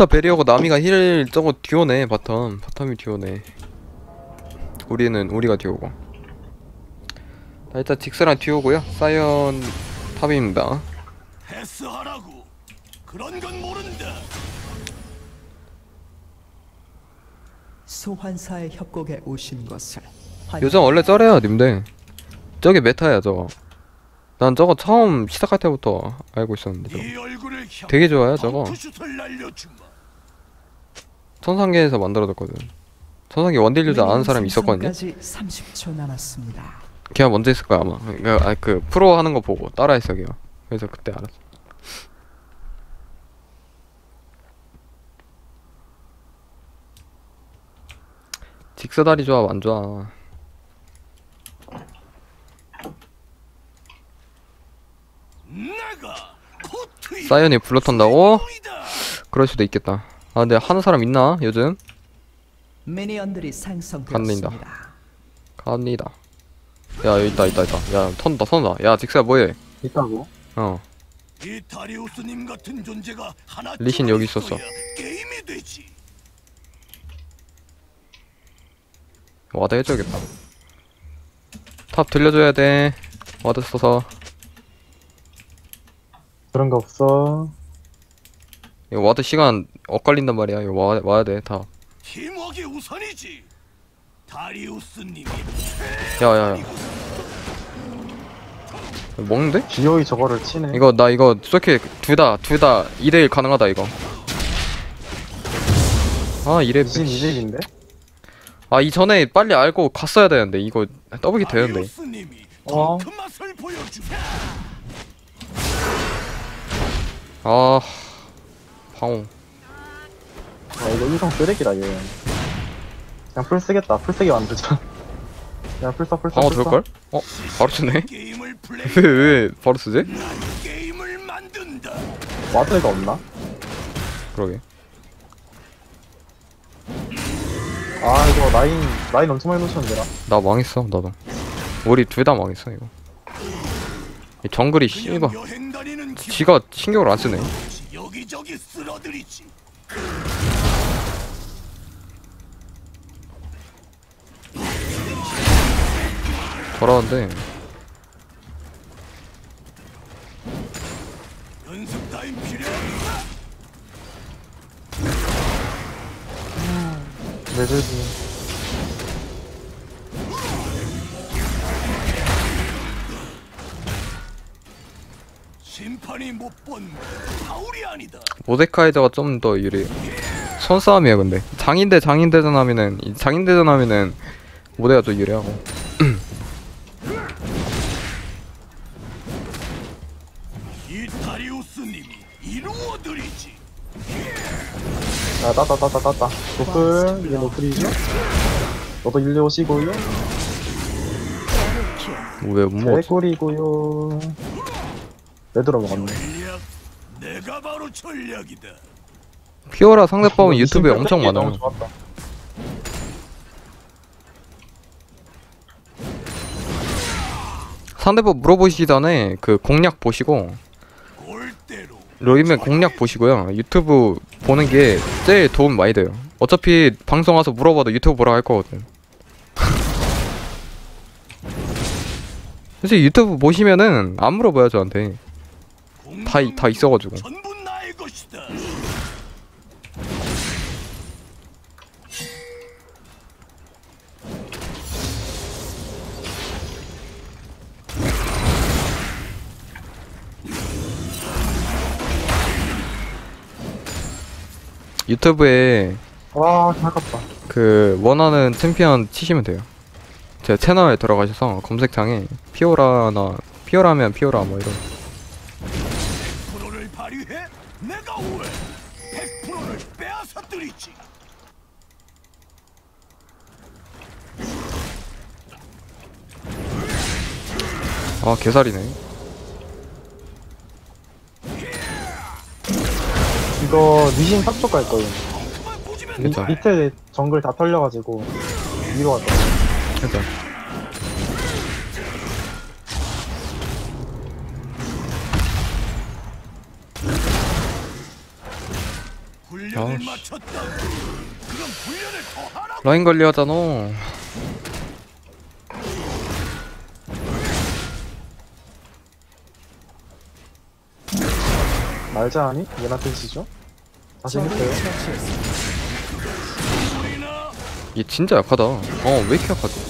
알타 베리어고 나미가 힐 저거 듀오네 바텀 바텀이 듀오네 우리는 우리가 듀오고 자, 일단 직스랑 듀오고요 사이언 탑입니다 패스하라고. 그런 건 모른다. 소환사의 협곡에 오신 것을 요즘 원래 쩔어요 님들 저게 메타야 저거 난 저거 처음 시작할 때부터 알고 있었는데 저거. 되게 좋아요 저거. 천상계에서 만들어졌거든 천상계 원딜 유저 아는 사람이 있었거든요 생성까지 30초 남았습니다. 걔가 먼저 했을 거야 아마 그, 아, 그 프로 하는 거 보고 따라 했어 걔가 그래서 그때 알았어 직사다리 조합 안 좋아 사이언이 불러탄다고? 최고이다. 그럴 수도 있겠다 아 근데 하는 사람 있나 요즘? 미니언들이 생성되었습니다. 갑니다 야 여기 있다 있다 있다 야 턴다 턴다 야 직사야 뭐해 있다고? 어이 다리우스님 같은 존재가 하나 리신 여기 있었어. 게임이 되지. 와드 해줘야겠다 탑 들려줘야 돼 와드 써서 그런 거 없어. 이거 와드 시간 엇갈린단 말이야 이거 와, 와야 돼 다 팀워크의 우선이지. 다리우스님이 야 야 야 먹는데? 기어이 저거를 치네. 이거 나 이거 쏠게 둘 다 둘 다 2대1 가능하다 이거 아 이래 미신 이집인데? 아 이전에 빨리 알고 갔어야 되는데 이거 더블기 되는데 다리우스님이 어? 맛을. 아 방어 아, 이거 인성 쓰레기다, 얘. 그냥 풀 쓰겠다. 풀 쓰게 만들자. 그냥 풀 써, 풀 써. 방어. 될걸? 어? 바로 쓰네? 왜 왜 바로 쓰지? 와드가 없나? 그러게 아, 이거 라인, 라인 엄청 많이 놓쳤는데, 나. 나 망했어 나도 우리 둘 다 망했어 이거 이 정글이 다니는 기분. 지가 신경을 안 쓰네 저기 쓸어들이지. 저러는데 연습 타임 필요해. 레드 지. 심판이 못본 파울이 아니다. 모데카이저가 좀 더 유리해 손싸움이야 근데 장인 대 장인 대전 하면은 이 장인 대전 하면은 모데가 좀 유리하고 이 다리우스님이 이루어드리지. 야, 따따, 따따, 따따. 노플, 이게 노플이죠? 너도 일로 오시고요. 왜못 먹었지? 개꿀이고요. 레드로 먹었네. 전략, 내가 바로 전략이다. 피오라 상대법은 이거 유튜브에 엄청 많아요 좋았다. 상대법 물어보시기 전에 그 공략 보시고 골대로. 로이맨 공략 보시고요 유튜브 보는 게 제일 도움 많이 돼요 어차피 방송 와서 물어봐도 유튜브 보라 할 거거든 솔직히 유튜브 보시면은 안 물어봐요 저한테 다 이- 다 있어가지고. 유튜브에 와, 아깝다. 그 원하는 챔피언 치시면 돼요. 제 채널에 들어가셔서 검색창에 피오라나 피오라면 피오라 뭐 이런 빼앗아들이지. 아 개살이네. 이거 리신 탑쪽 갈 거예요. 미, 괜찮아. 밑에 정글 다 털려가지고 위로 훈련을 아 더 하라. 라인 관리하잖아 말자 하니? 얘한테 지죠? 자신 적을 있어요? 처치했습니다. 우리나 얘 진짜 약하다 어왜 이렇게 약하지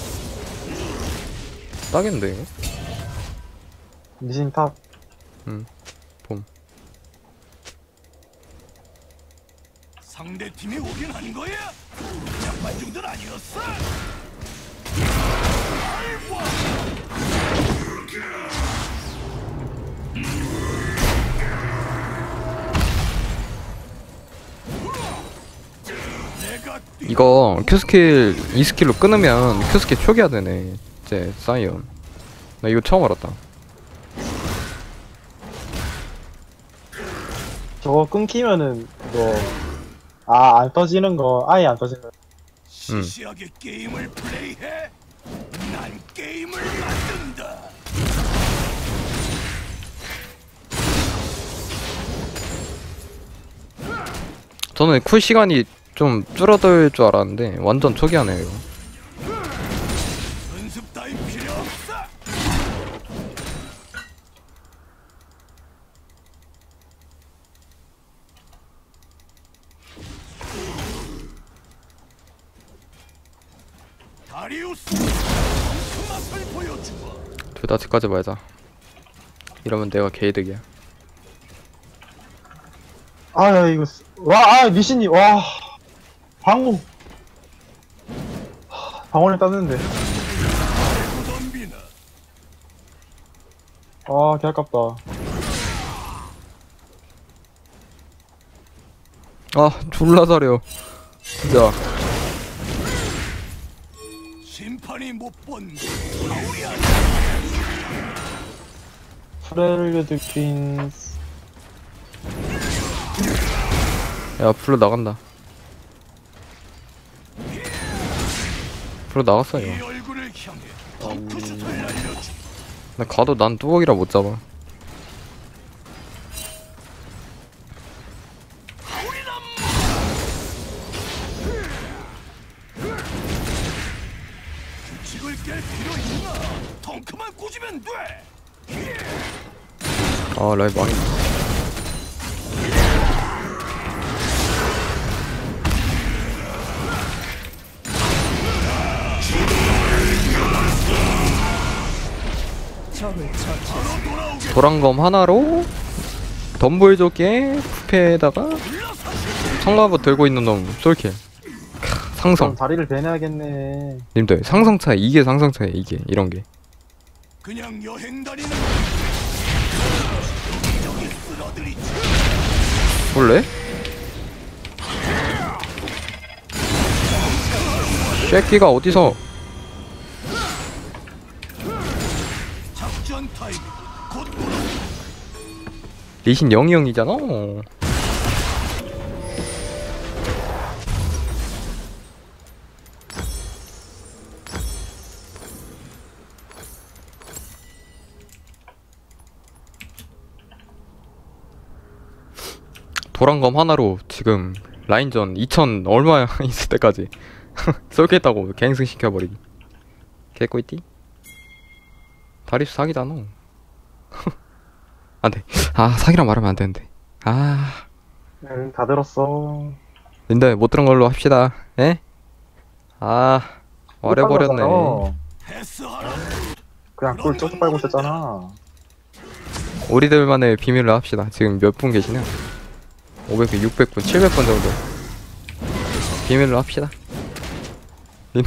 딱인데 이거? 미신 탑 상대 팀이 오긴 한 거야? 아니었어? 아이고. 내가 뛰- 이거 Q스킬 2스킬로 끊으면 Q스킬 초기화 되네 이제 사이언 나 이거 처음 알았다 저거 끊기면은 이거 아 안 터지는 거 아예 안 터지는 거 시시하게 게임을 플레이해? 난 게임을 만든다. 저는 쿨 시간이 좀 줄어들 줄 알았는데 완전 초기화네요 이거 둘다 집까지 말자. 이러면 내가 개이득이야. 아야 이거 쓰- 와 아 미신이 와. 방금 하, 방어를 땄는데. 아 개아깝다. 아 졸라 잘해요 진짜. 심판이 못본 가오리 아니 프레르드 퀸스 야 불러 나간다 불러 나갔어 이 이거. 나 가도 난 뚜벅이라 못 잡아? 덩크만 꽂으면 돼. 아 라이 망했네 적을 처치했습니다. 도랑검 하나로 덤블 조끼에 푸페에다가 성마법 들고 있는 놈 쏠킬 상성 다리를 배내야겠네 님들 상성 차 이게 상성차야 이게 이런 게 그냥 여행 다니는. 볼래? 쉐끼가 어디서. 리신 영이 형이잖아 도랑검 하나로 지금 라인전 2000 얼마 있을 때까지 쏠겠다고 갱승 시켜버리기. 개꿀띠? 다리수 사기잖아. 안돼. 아 사기랑 말하면 안 되는데. 아. 응, 다 들었어. 근데 못 들은 걸로 합시다. 에? 아 말해버렸네. 그냥 꿀 쪼쪼 빨고 있었잖아. 우리들만의 비밀로 합시다. 지금 몇 분 계시냐 500분 600분 700분 정도. 비밀로 합시다.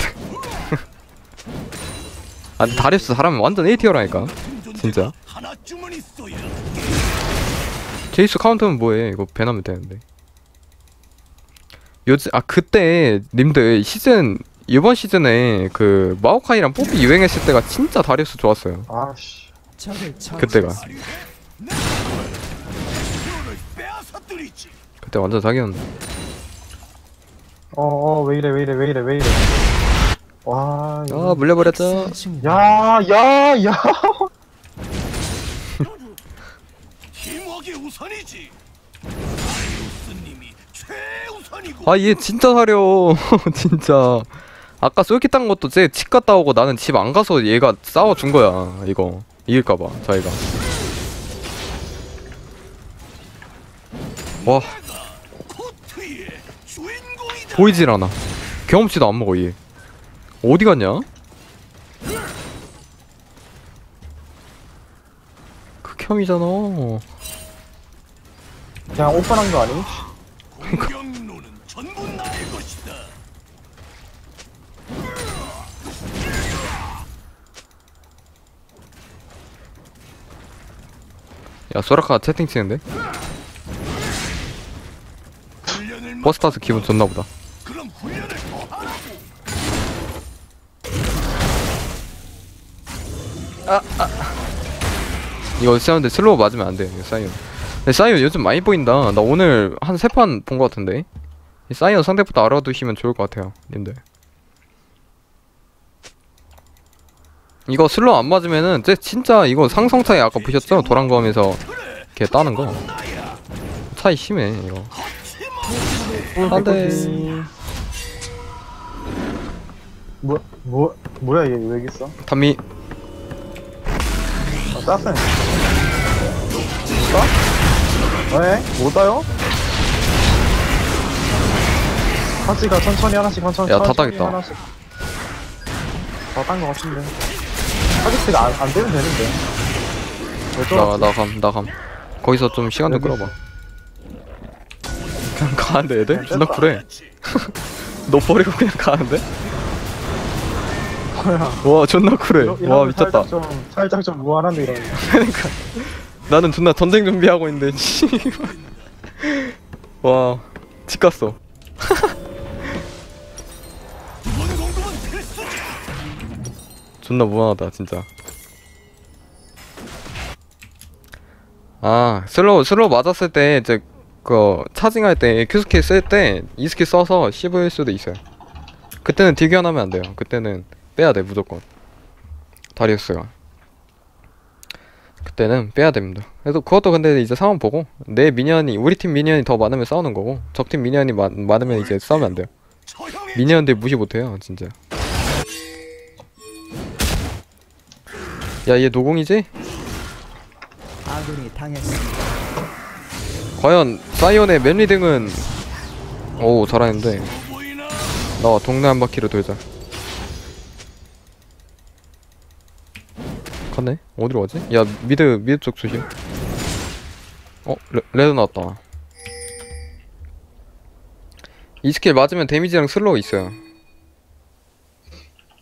아 다리수 사람은 완전 AT어라니까. 진짜? 제이스 카운터는 뭐해? 이거 배나면 되는데. 요즘 아 그때 님들 시즌 이번 시즌에 그 마오카이랑 뽀삐 유행했을 때가 진짜 다리우스 좋았어요. 아씨. 그때가 그때 완전 사기였는데 어어 왜 이래 왜 이래 왜 이래 왜 이래 와 아 물려버렸죠. 야야야. 아리우스님이 최우선이고. 아얘 진짜 사려 진짜 아까 쏠기 딴 것도 쟤 집 갔다 오고 나는 집 안 가서 얘가 싸워준 거야 이거 이길까봐 자기가 와. 보이질 않아 경험치도 안 먹어 얘 어디 갔냐? 극혐이잖아 그냥 오픈한 거 아니? 야 소라카 채팅 치는데? 버스 타서 기분 좋나 보다 이거 사이언데 슬로우 맞으면 안 돼 이거 사이언 근데 사이언 요즘 많이 보인다. 나 오늘 한 세 판 본 것 같은데. 이 사이언 상대부터 알아두시면 좋을 것 같아요 님들. 이거 슬로우 안 맞으면은 쟤 진짜 이거 상성 차이 아까 보셨죠? 도란 거 하면서 걔 따는 거? 차이 심해 이거. 안돼. 뭐, 뭐, 뭐야, 얘왜 여기 있어? 담미. 아, 땄어. 따? 왜? 못 따요? 같이 가, 천천히 하나씩, 천천히. 야, 다 천천히 따겠다. 하나씩. 다딴거 같은데. 타겟트가 안, 안 되면 되는데. 왜나 또? 나감 나감 거기서 좀 시간 좀 여기 끌어봐 그냥 가는데 애들? 존나. 쿨해 너 버리고 그냥 가는데? 뭐야. 와 존나 쿨해. 이러- 와 이러면 미쳤다. 살짝 좀, 살짝 좀 무한한데, 이러면. 그러니까. 나는 존나 전쟁 준비하고 있는데 씨발 와 집 갔어. 이번 공격은 필수지. 존나 무한하다 진짜. 아 슬로우 슬로우 맞았을 때 이제 그 차징할 때 Q 스킬 쓸 때 이 스킬 써서 씹을 수도 있어요. 그때는 딜견하면 안 돼요. 그때는 빼야 돼 무조건 다리우스가 그때는 빼야 됩니다 그래도 그것도 근데 이제 상황 보고 내 미니언이 우리 팀 미니언이 더 많으면 싸우는 거고 적팀 미니언이 많, 많으면 이제 싸우면 안 돼요 미니언들 무시 못해요 진짜 야 얘 노공이지? 아군이 당했습니다. 과연 사이언의 맨리등은 오 잘하는데? 나와 동네 한 바퀴를 돌자 갔네? 어디로 가지? 야 미드 미드 쪽 조심 어? 레, 레드 나왔다 이 스킬 맞으면 데미지랑 슬로우 있어요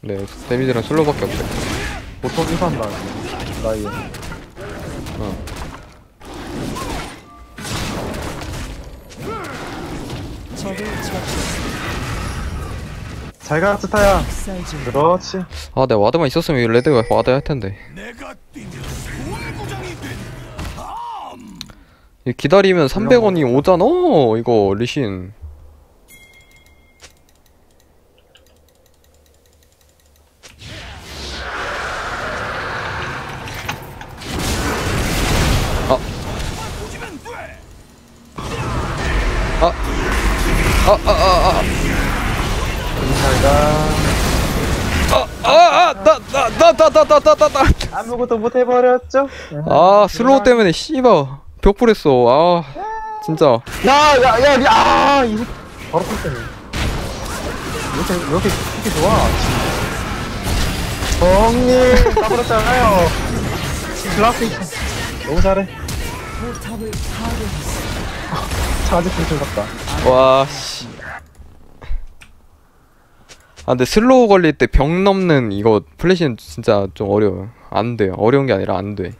네 데미지랑 슬로우밖에 없어요 보통 이산다, 나이. 어. 적을 처치했습니다. 잘 가, 스타야. 그렇지. 아 내가 와드만 있었으면 이 레드가 와드 할 텐데 기다리면 300원이 오잖아 이거 리신. 보시면 돼. 아아 아 아 잘 가. 아아나나나나나나나 아무것도 못 해버렸죠? 아 슬로우 때문에 씨발 벽불했어 아 진짜 야, 야, 야, 야, 아, 이 새끼. 바로 풀때네 이렇게, 이렇게, 이렇게 좋아. 형님, 까불었잖아요. 글라스 너무 잘해. 풀 같다. 와씨 아 근데 슬로우 걸릴 때 벽 넘는 이거 플래시는 진짜 좀 어려워요 안 돼요. 어려운 게 아니라 안돼.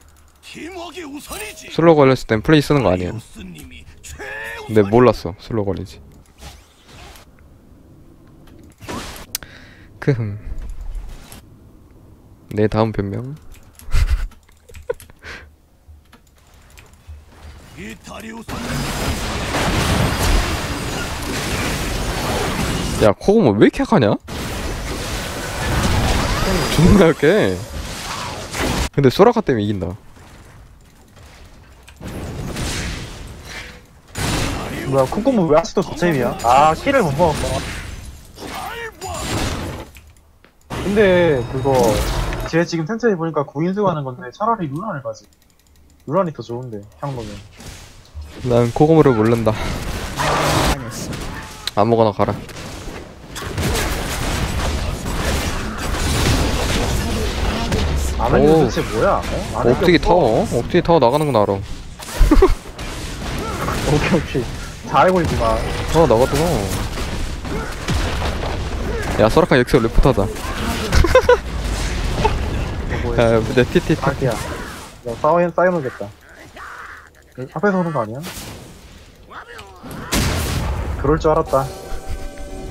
슬로우 걸렸을 땐 플레이 쓰는 거 아니에요. 근데 몰랐어 슬로우 걸리지. 크흠. 내 다음 변명. 야 코고모 왜 이렇게 약하냐? 존나 약해 근데 소라카 때문에 이긴다. 뭐야 콩콩무 왜 아직도 도체임이야? 아 키를 못 먹었구나 근데 그거 쟤 지금 텐트에 보니까 구인수 가는 건데 차라리 루란을 가지. 루란이 더 좋은데 향로면 난 코고모를 모른다. 아무거나 가라 아멘이 오. 도대체 뭐야? 어? 게 억제기 없어. 타워 억제기 타워 나가는 건 알아 오케이 오케이 잘 알고 있구만 타워 나가더라 야 소라카 엑스 레프트 하자 뭐야 야, 내 TT 자기야 너 싸워 쌓여놓겠다 앞에서 오는 거 아니야? 그럴 줄 알았다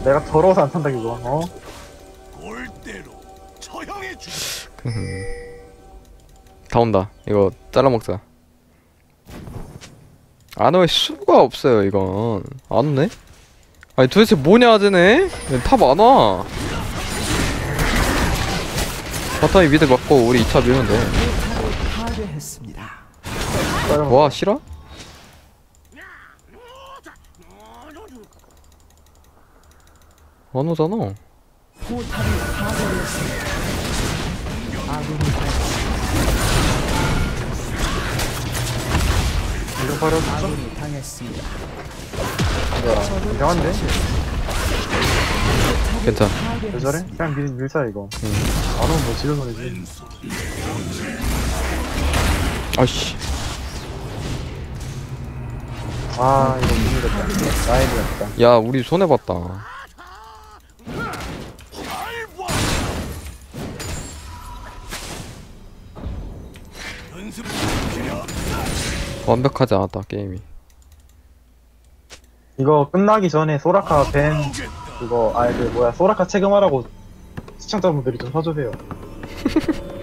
내가 더러워서 안 탄다 이거 어? 골대로 처형해 주. 다 온다. 이거 잘라 먹자. 안올 수가 없어요, 이건. 안 오네? 아니, 도대체 뭐냐, 쟤네? 탑 안 와. 바텀이 미드 맞고, 우리 2차 밀면 돼. 파괴했습니다. 쌓여놓 와, 싫어? 안 오잖아. 아군이 당했습니다. 뭐야 이상한데? 괜찮아. 왜 저래? 그냥 밀, 밀자 이거 안 오면 뭐 지른 소리지 아씨. 아 이거 못 밀었다 야, 우리 손해봤다. 연습. 완벽하지 않았다, 게임이. 이거 끝나기 전에 소라카 벤 나오겠다. 그거 아그 뭐야 소라카 체금하라고 시청자분들이 좀 사주세요.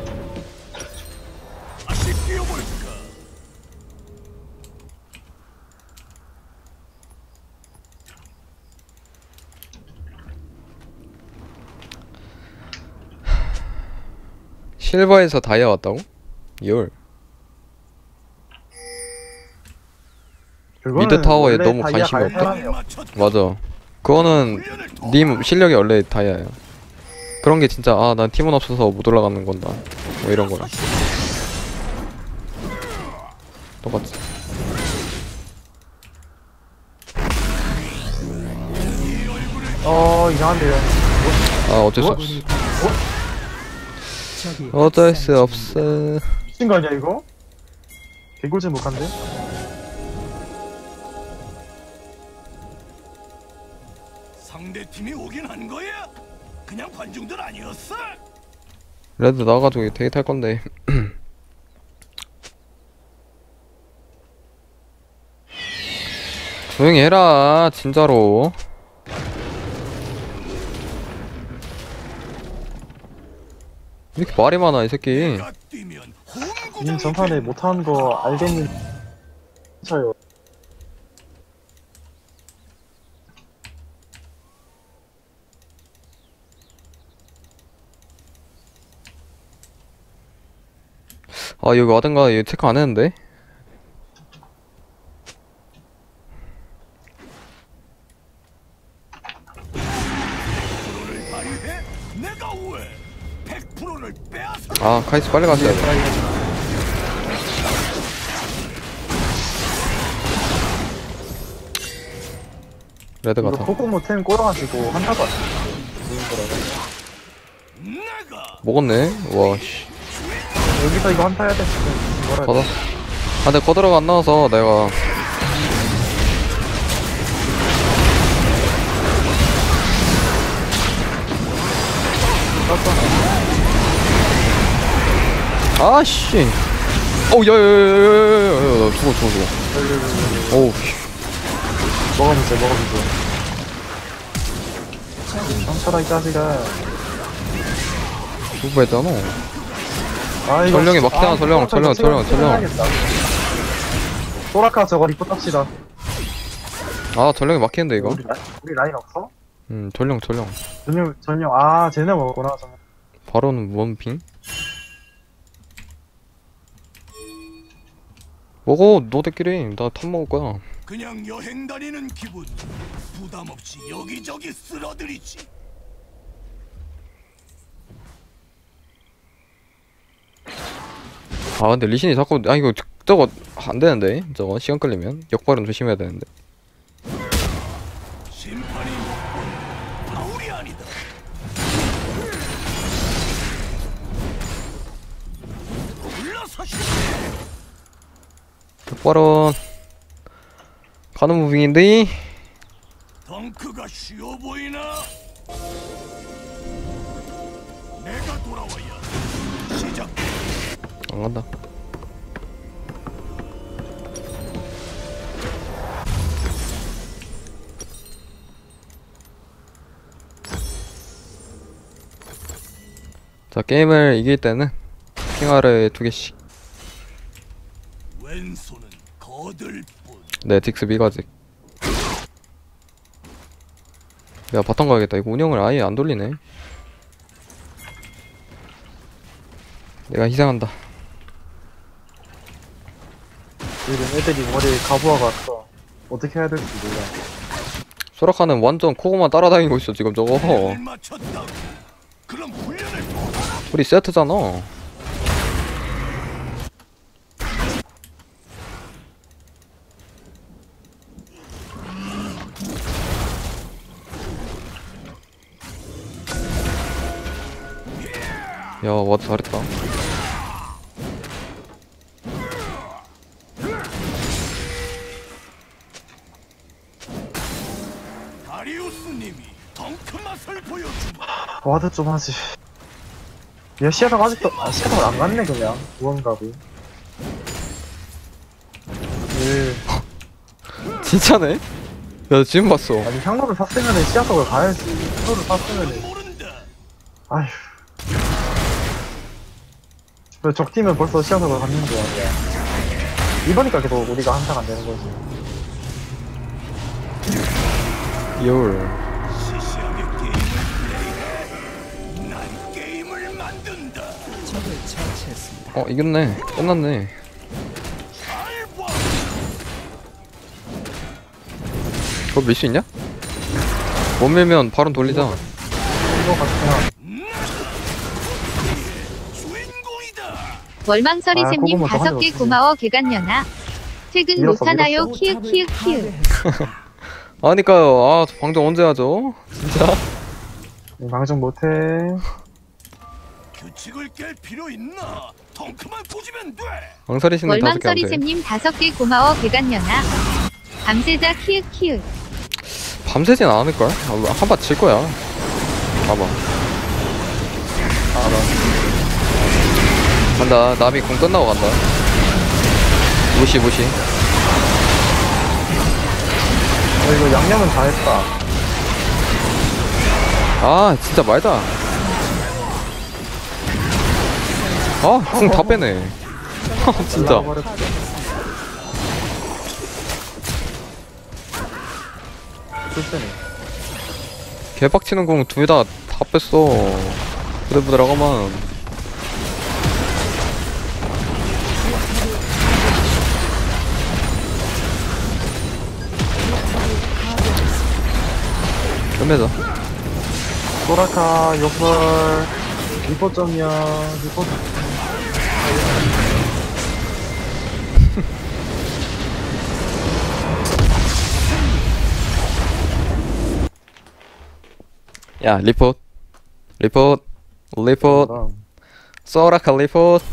실버에서 다이아 왔다고? 열. 미드 타워에 너무 관심이 갈 없다? 맞아. 그거는 님 실력이 원래 다이아야. 그런 게 진짜 아 난 팀원 없어서 못 올라가는 건다. 뭐 이런 거라. 똑같지. 어 이상한데요 아 어쩔 수 없어. 적이 어쩔 수 없어. 미친 거 아니야 이거? 개꿀잼 못한데? 상대 팀이 오긴 한 거야? 그냥 관중들 아니었어? 레드 나가지고 되게 탈 건데. 조용히 해라 진짜로. 왜 이렇게 말이 많아 이 새끼. 님 전판에. 못하는 거 알겠는 쳐요 아 여기 와든가 얘 체크 안 했는데? 프로를 발휘해? 내가 왜? 100%를 빼앗아. 아 카이스 빨리 갔어야 돼. 레드 가자. 코코모 템 꼬라가지고. 내가 먹었네. 와 씨. 여기서 이거 한타 해야 돼 지금 뭐라 받아. 아 근데 거드라가 안 나와서 내가 아씨. 어우 야야야 야 야 야 야 죽어 죽어 죽어. 어우 씨. 먹어보자 먹어보자 상처라 이 자식아 죽을 뻔했잖아. 아 이거 전령이 막히잖아, 아, 전령, 전령, 전령, 해야겠다. 소라카 저거 리포 탑시다 아 전령이 막히는데 이거. 우리, 라, 우리 라인 없어? 음 전령 전령. 전령 전령 아 쟤네 먹었구나 전령 바로는 원핑. 먹어 너들끼리 나탑 먹을 거야. 그냥 여행 다니는 기분. 부담 없이 여기저기 쓸어들이지. 아 근데 리신이 자꾸 아 이거 저거 안 되는데 저거 시간 끌리면 역발은 조심해야 되는데. 역발은 가는 무빙인데 덩크가 쉬워 보이나? 내가 돌아와야. 안 간다. 자 게임을 이길 때는 킹하를 두 개씩. 왼손은 거들 뿐. 네 딕스 미가직. 내가 바텀 가야겠다. 이거 운영을 아예 안 돌리네. 내가 희생한다 요즘 애들이 머리에 가부화가 왔어. 어떻게 해야 될지 몰라. 소라카는 완전 코고만 따라다니고 있어 지금 저거 우리 세트잖아 야 와도 잘했다 와드 좀 하지. 야, 시야가 아직도, 아, 시야가 안 갔네, 그냥. 무언가고. 예. 진짜네? 야 지금 봤어 아니, 향로를 샀으면은 시야석을 가야지. 향로를 샀으면은. 아휴. 왜 적팀은 벌써 시야석을 갖는 거야, 야. 이러니까 계속 우리가 한타가 안 되는 거지. 열 처치했습니다. 어 이겼네 끝났네. 그거 밀수 있냐? 못 밀면 바로 돌리자 이거 같으면, 주인공이다. 월망설이 아, 샘님 다섯 개 고마워 개간년아 퇴근 못하나요. 키읔 키읔 키읔. 아니까요 아 방정 언제 하죠? 진짜 방송 못해. 규칙을 깰 필요 있나? 덩크만 꽂으면 돼. 왕설이 씨는 다섯 개안 돼. 샘님 다섯 개 고마워 개간년아 밤새자 키읔 키읔 밤새진 않을걸? 아, 한번 질 거야. 봐봐. 알아. 간다. 나비 공 끝나고 간다. 무시, 무시. 어, 이거 양념은 다 했다. 아, 진짜 말다. 아, 궁 다 빼네. 진짜. 개빡치는 궁 둘 다 다 뺐어. 부들부들하고만. 끝내자. 소라카, 역벌, 리포점이야, 리포 야, 리포트. 리포트. 리포트. 소라카 리포트.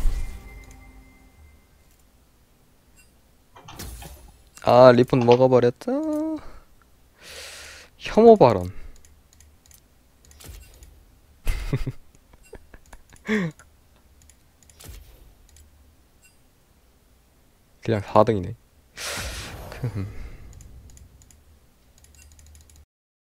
아, 리포트 먹어버렸다. 혐오 발언. 그냥 4등이네.